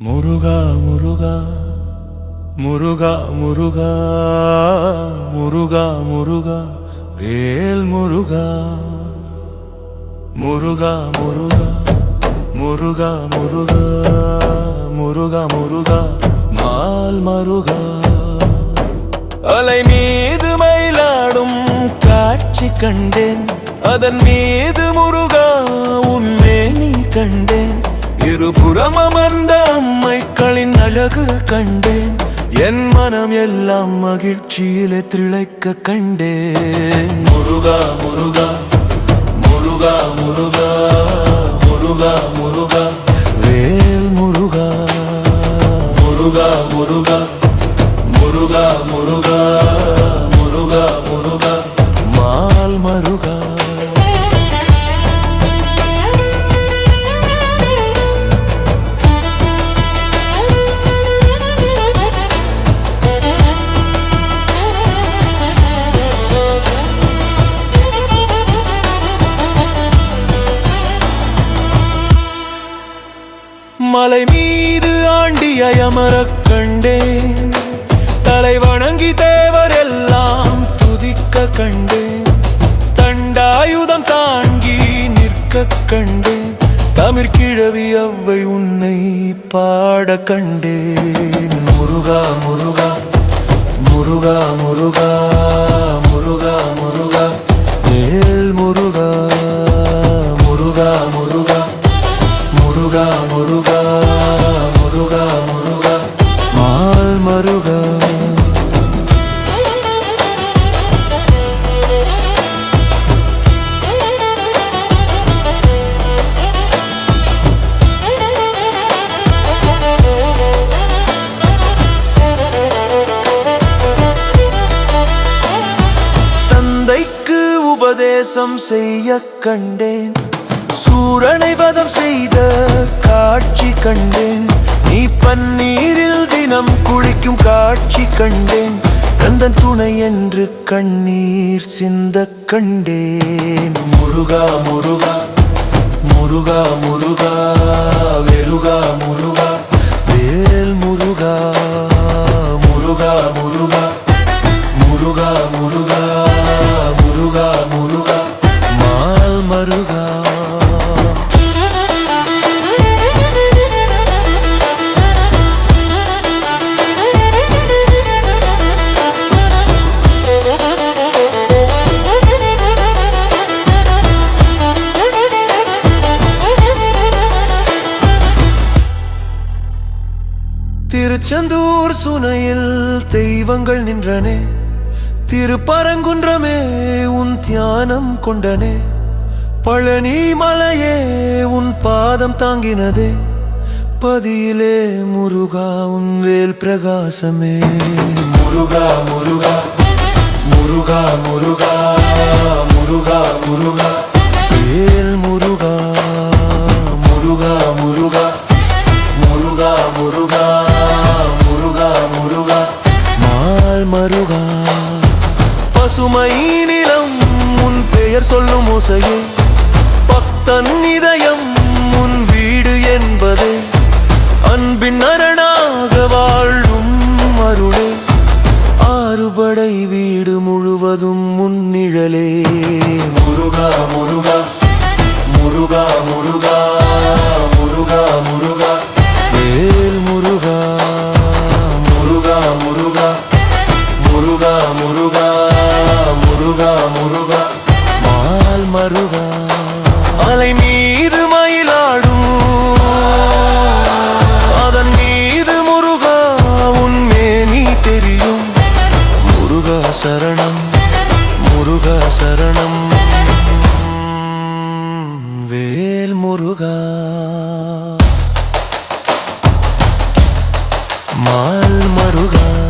முருகா முருகா முருகா முருகா முருகா முருகா வேல் Muruga Muruga Muruga Muruga Muruga Muruga Muruga mall மருகா அலை மீது மயிலாடும் காட்சி கண்டேன் அதன் மீது முருகா உன்மே நீ கண்டேன் இருபுறம் அமர்ந்த அம்மைக்களின் அழகு கண்டேன். என் மனம் எல்லாம் மகிழ்ச்சியிலே திளைக்க கண்டேன். முருகா முருகா முருகா முருகா முருகா முருகா வேல் முருகா. முருகா முருகா முருகா முருகா. மலை மீது ஆண்டிய அமரக் கண்டேன். தலை வணங்கி தேவர் எல்லாம் துதிக்க கண்டேன். தண்டாயுதம் தாங்கி நிற்க கண்டேன். தமிழ் கிழவி அவ்வை உன்னை பாட கண்டேன். முருகா முருகா முருகா முருகா. உபதேசம் செய்ய கண்டேன். சூரனை வதம் செய்த காட்சி கண்டேன். நீ பன்னீரில் தினம் குளிக்கும் காட்சி கண்டேன். கந்தன் துணை என்று கண்ணீர் சிந்த கண்டேன். முருகா முருகா முருகா முருகா வெருகா திருச்செந்தூர் சுனையில் தெய்வங்கள் நின்றனே. திருப்பரங்குன்றமே உன் தியானம் கொண்டனே. பழனி மலையே உன் பாதம் தாங்கினதே. பதியிலே முருகா உன் வேல் பிரகாசமே. முருகா முருகா முருகா முருகா முருகா முருகா. வேல் முருகா முருகா முருகா முருகா முருகா. ஓசையே பக்தன் இதயம் உன் வீடு என்பதே. அன்பின் அரணாக வாழும் அருளே. ஆறுபடை வீடு முழுவதும் முன்னிழலே முருகா முருகா முருகா முருகா முருகா முருகா. வேல் முருகா முருகா முருகா முருகா முருகா முருகா முருகா. மால் அலை மீது மயிலாடும். அதன் மீது முருகா உன்மே நீ தெரியும். முருகா சரணம் முருகா சரணம். வேல் முருகா. மால் மருகா.